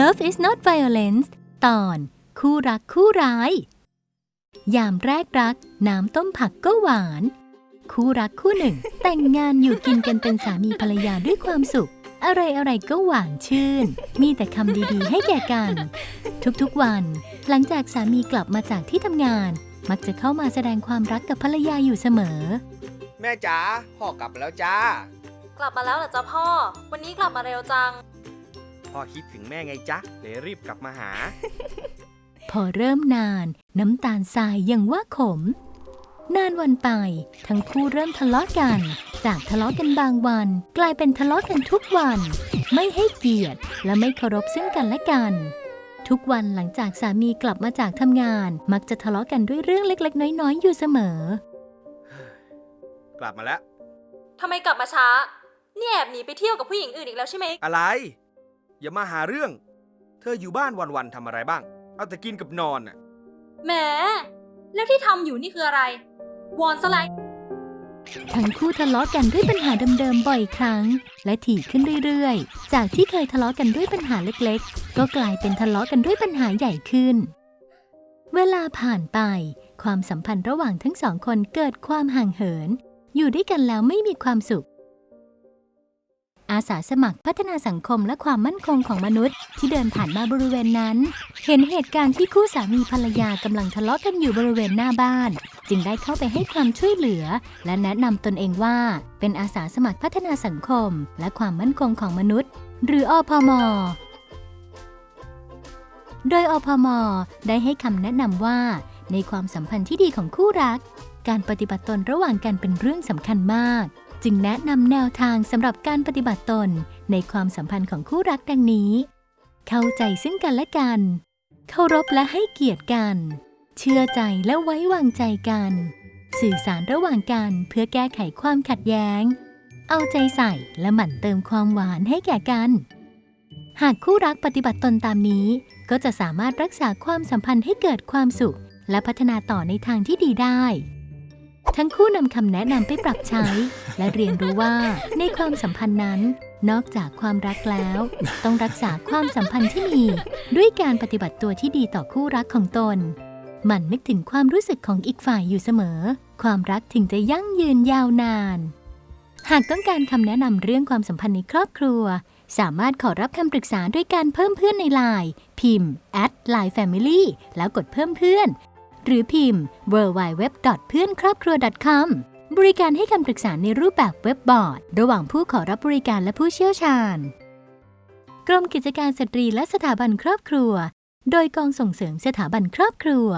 Love is not violence ตอน คู่รักคู่ร้าย ยามแรกรัก น้ำต้มผักก็หวาน คู่รักคู่หนึ่ง แต่งงานอยู่กินกันเป็นสามีภรรยาด้วยความสุข อะไรอะไรๆก็หวานชื่น มีแต่คำดีๆ ให้แก่กัน ทุกๆวัน หลังจากสามีกลับมาจากที่ทำงาน มักจะเข้ามาแสดงความรักกับภรรยาอยู่เสมอ แม่จ๋าพ่อกลับมาแล้วจ้า กลับมาแล้วเหรอจ๊ะพ่อ วันนี้กลับมาเร็วจัง พ่อคิดถึงแม่ไงจ๊ะเลยรีบกลับมาหา พอเริ่มนานน้ำตาลทรายยังว่าขม นานวันไป ทั้งคู่เริ่มทะเลาะกัน จากทะเลาะกันบางวัน กลายเป็นทะเลาะกันทุกวัน ไม่ให้เกียรติและไม่เคารพซึ่งกันและกัน ทุกวันหลังจากสามีกลับมาจากทำงาน มักจะทะเลาะกันด้วยเรื่องเล็ก ๆ น้อยๆอยู่เสมอ กลับมาแล้ว ทำไมกลับมาช้า เนี่ยแอบหนีไปเที่ยวกับผู้หญิงอื่นอีกแล้วใช่ไหม อะไร อย่ามาหาเรื่อง เธออยู่บ้านวันๆทำอะไรบ้าง เอาแต่กินกับนอนน่ะ แหม แล้วที่ทำอยู่นี่คืออะไร วอนสไลด์ทั้งคู่ทะเลาะกันด้วยปัญหาเดิมๆบ่อยครั้ง และถี่ขึ้นเรื่อยๆ จากที่เคยทะเลาะกันด้วยปัญหาเล็กๆ ก็กลายเป็นทะเลาะกันด้วยปัญหาใหญ่ขึ้น เวลาผ่านไป ความสัมพันธ์ระหว่างทั้งสองคนเกิดความห่างเหิน อยู่ด้วยกันแล้วไม่มีความสุข อาสาสมัครพัฒนาสังคมและความมั่นคงของมนุษย์ ที่เดินผ่านมาบริเวณนั้น เห็นเหตุการณ์ที่คู่สามีภรรยากำลังทะเลาะกันอยู่บริเวณหน้าบ้าน จึงได้เข้าไปให้ความช่วยเหลือ และแนะนำตนเองว่า เป็นอาสาสมัครพัฒนาสังคม และความมั่นคงของมนุษย์ หรืออพมโดยอพมได้ให้คำแนะนำว่า ในความสัมพันธ์ที่ดีของคู่รัก การปฏิบัติตนระหว่างกันเป็นเรื่องสำคัญมาก จึงแนะนำแนวทางสำหรับการปฏิบัติตนในความสัมพันธ์ของคู่รักดังนี้ เข้าใจซึ่งกันและกัน เคารพและให้เกียรติกัน เชื่อใจและไว้วางใจกัน สื่อสารระหว่างกันเพื่อแก้ไขความขัดแย้ง เอาใจใส่และหมั่นเติมความหวานให้แก่กัน หากคู่รักปฏิบัติตนตามนี้ ก็จะสามารถรักษาความสัมพันธ์ให้เกิดความสุข และพัฒนาต่อในทางที่ดีได้ ทั้งคู่นำคำแนะนำไปปรับใช้ และเรียนรู้ว่าในความสัมพันธ์นั้น นอกจากความรักแล้ว ต้องรักษาความสัมพันธ์ที่มี ด้วยการปฏิบัติตัวที่ดีต่อคู่รักของตน มันนึกถึงความรู้สึกของอีกฝ่ายอยู่เสมอ ความรักถึงจะยั่งยืนยาวนาน หากต้องการคำแนะนำเรื่องความสัมพันธ์ในครอบครัว สามารถขอรับคำปรึกษาด้วยการเพิ่มเพื่อนในไลน์พิมพ์ @line family แล้วกดเพิ่มเพื่อน หรือพิมพ์ w w w เพื่อนครอบครัว .com บริการให้คำปรึกษาในรูปแบบเว็บบอร์ด ระหว่างผู้ขอรับบริการและผู้เชี่ยวชาญ กรมกิจการสตรีและสถาบันครอบครัว โดยกองส่งเสริมสถาบันครอบครัว